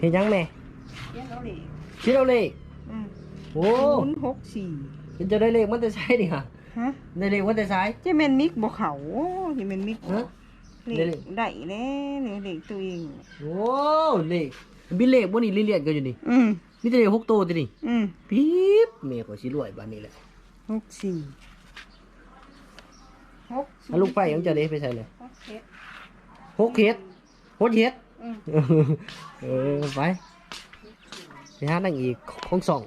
เฮ็ดหยังแม่เลี้ยงเอาเหล็กคิดเอาเลขอืมโอ้ศูนย์หกสี่มันจะได้เลขมันจะใช้ดิค่ะฮะได้เลขมันจะใช้ เจะแม่นมิกบ่เขาโอ้ยแม่นมิกฮะเหได้ล็เลกขได้แน่เลยเหล็กตัวเอง โอ้เลขบิเลขบ่นี่เรียนกันอยู่นี่อืมมีแต่เลขหกตัวตินี่อืมปี๊บแม่ก็สิรวยบัดนี้แหละหกสี่หกสี่เอาลูกไปยังจะได้ไปใส่เลยหกเจ็ดหกเฮ็ดหกเฮ็ดอืม เออไปไปหานั่งอีกของสอง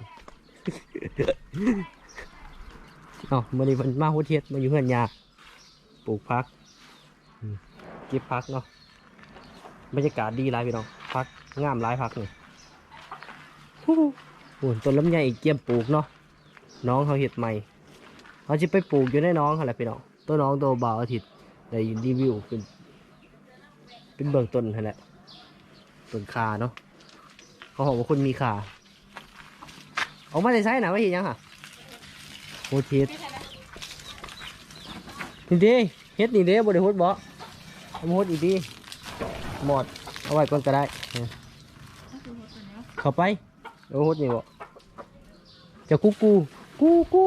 เอามื่อนี้มันมาโฮเทียดมาอยู่เฮือนยาปลูกพักเก็บพักเนาะบรรยากาศดีหลายพี่น้องพักงามหลายพักนี่โอ้ต้นลำไยอีกเกี่ยมปลูกเนาะน้องเขาเห็ดใหม่เขาจะไปปลูกอยู่ในน้องอะไรพี่น้องตัวน้องตัวเบาอาทิตย์ได้รีวิวเป็นเป็นเบื้องต้นนั่นแหละ ต้นคาเนาะเขาบอกว่าคนมีคาออกมาได้ใช้นะว่าเห็นยังค่ะโหดเฮ็ดนี่เด้เฮ็ดนี่เด้บ่ได้โหดบ่เอามาโหดอีกดีหมดเอาไว้ก่อนก็ได้เข้าไปเอาโหดนี่บ่จะกูกูกูกู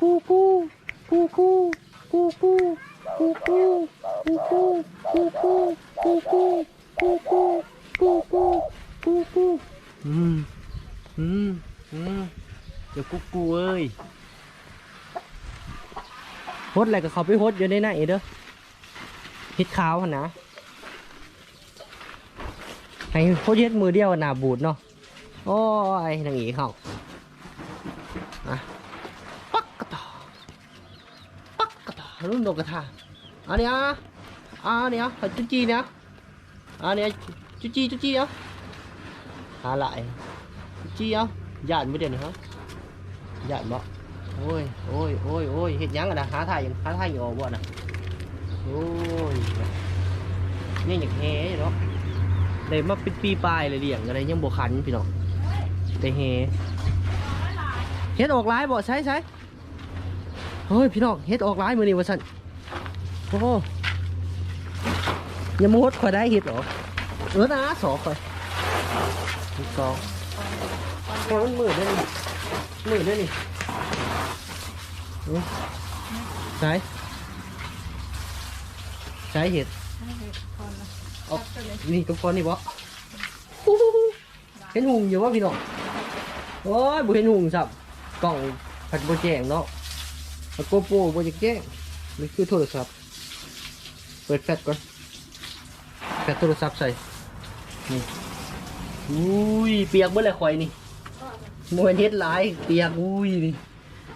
กูกูกูกูกูกูกูกูกูกูกูกูกูกู กูกูกูกูอืมอืมอืมเจะกูกูเอ้ยโฮดอะไรก็เขาไปโฮดอยู่ในไหนเด้อเฮ็ดขาวหนนะให้โฮดเฮ็ดมือเดียวหนาบูดเนาะโอ้ยนางอีเขาอะปักกระตอปักกระตอรุ่นนกกระทาอันนี้อะอันนี้อะจุจีเนี่ยอันนี้ จุจีจุจีเอะหาหลายจุจีอะญาติไม่เด่นเหรอญาติบ่โอ้ยโอ้ยโอ้ยโอ้ยเห็ดยังอะนะหาถ่ายยังหาถ่ายอยู่ออกบ่น่ะโอ้ยนี่อยากแห่อยู่เนาะได้มาเป็นปีปลายเลยเลี้ยงอะไรยังบ่ขันพี่น้องแต่แห่เฮ็ดออกหลายบ่ใช่ใช่เฮ้ยพี่น้องเฮ็ดออกหลายมื้อนี้ว่าซั่นโอ้โหอยังมาฮดข่อยได้เฮ็ดหรอ nữa đã sổ rồi một con con nó mười đây này mười đây này ừ. trái trái hết Ồ, nhìn con con đi bó Hên hùng nhiều quá vì nó Ôi, bố hên hùng sập Cọng phạt bố chèng nó Phạt cô bố bố chèng chèng Mình cứ thôi được sập Bật phạt con แบตโทรศัพท์ใส่ นี่อุ้ยเปียกเมื่อไรข่อยนี่มเห็นเฮ็ดหลายเปียกอุ้ยนี่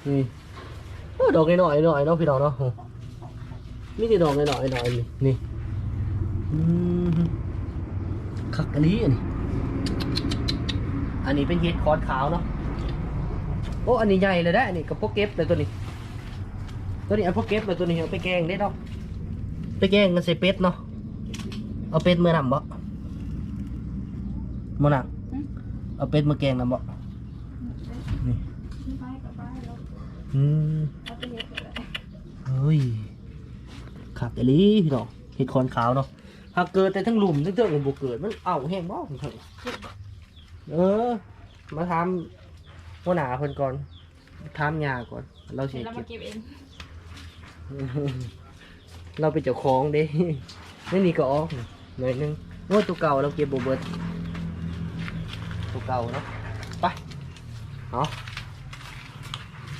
นี่โอ้ดอกหน่อยๆหน่อยเนาะพี่น้องเนาะมีแต่ดอกหน่อยๆหน่อยนี่นี่อคักอันนี้อันนี้อันนี้เป็นเห็ดคอร์สขาวเนาะโอ้อันนี้ใหญ่เลยได้อันนี้กับพวกเก็บเลยตัวนี้ ตัวนี้เอาพวกเก็บเลยตัวนี้เอาไปแกงได้ดอกไปแกงกันใส่เป็ดเนาะเอาเป็ดมือนำบ่ มือนำเอาเป็ดมาแกงนำบ่นี่อืมเฮ้ยขักไอ้ลีพี่น้องเห็ดคอนขาวเนาะหากเกิดแต่ทั้งหลุมทั้งเตื้องบุกเกิด มันเอาแห้งบ้องเถอะเออ มาทำหัวหนาคนก่อนทำยาก่อน เราเสียเราเก็มาบเก็บเองเราเป็นเจ้าของเด้ไม่มีก็ออกหน่อยนึงโอ้ยตัวเก่าเราเก็บบบเบิด ตัวเก่าเนาะไปเอา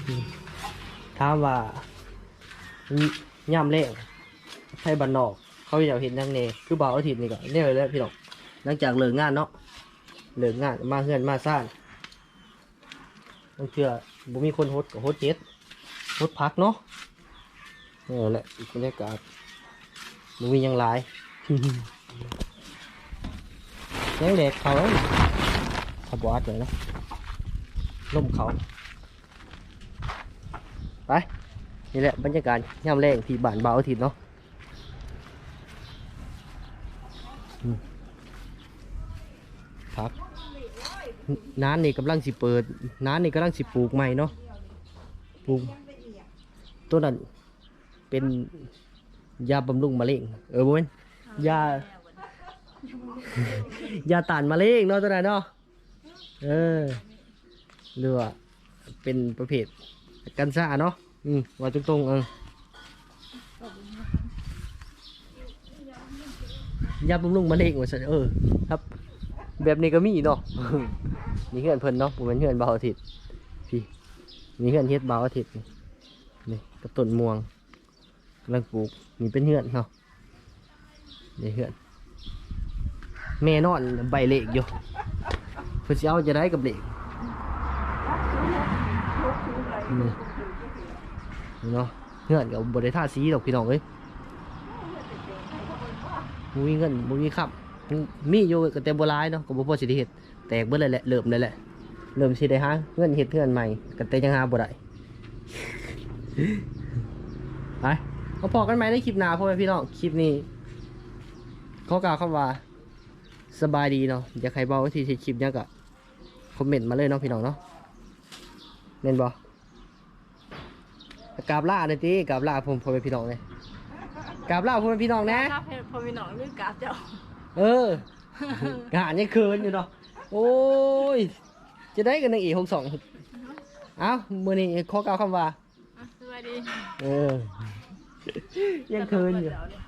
อืมถามว่าย่ำเละไทยบันนอก เขาอยากเห็นยังเนคือเบาอาทิตย์นี่ก็เนี่ยเลยแหละพี่น้องหลังจากเลิกงานเนาะเลิกงานมาเฮือนมาซ่านต้องเชื่อบ่มีคนโฮดกับโฮดเจ็ดโฮดพักเนาะนี่แหละอีกบรรยากาศบ่มียังหลาย ยังเด็กเขา ขับวัดเลยนะล่มเขา ไป นี่แหละบรรยากาศย่ำแรงที่บ้านเบาทิตย์เนาะอืมครับน้านนี่กำลังสิเปิดน้านนี่กำลังสิปลูกใหม่เนาะปลูกต้นนั้นเป็นยาบำรุงมะเร็งเออบ่แม่นยายาต้านมะเร็งเนาะตัวนั้นเนาะ เออหรือว่าเป็นประเภทกันซ่าเนาะอืมว่าตรงๆเออยาบำรุงมะเร็งว่าซั่นเออ ครับ แบบนี้ก็มีเนาะนี่เฮือนเพิ่นเนาะผมเป็นเฮือนเบาอาทิตย์พี่นี่เฮือนเฮ็ดเบาอาทิตย์นี่กับต้นม่วงกำลังปลูกนี่เป็นเฮือนเนาะนี่เฮือนแม่นอนใบเล็กอยู่ เพื่อสิเอาจะได้กับเหล็กนี่นี่เนาะเงื่อนกับบริท่าสีดอกพี่น้องเอ้ยบ่มีเงินบ่มีครับมีอยู่ก็แต่บ่ร้ายเนาะก็บ่พอสิได้เฮ็ดแตกเบิดเลยแหละเริ่มเลยแหละเริ่มสิได้หาเงินเฮ็ดเงินใหม่ก็แต่ยังหาบ่ได้ไปเอาพอกันไหมในคลิปหน้าพ่อแม่พี่น้องคลิปนี้ขอกล่าวคำว่า สบายดีเนาะอยากให้เบาวิธีใช้คลิปเนี้ยก็คอมเมนต์มาเลยเนาะพี่น้องเนาะเน่นบกราบล่าเลยจีกราบล่าผมผมเป็นพี่น้องเลยกราบล่าผมเป็นพี่น้องนะครับพอมีหนองเรื่องกราฟเจ้าเออกหารยังคืนอยู่เนาะโอ้ยจะได้กันในอีกหกสองเอ้ามือนี้ขอกล่าวคำว่าอะสวัสดีเออยังคืนอยู่เดี๋วเนี่ย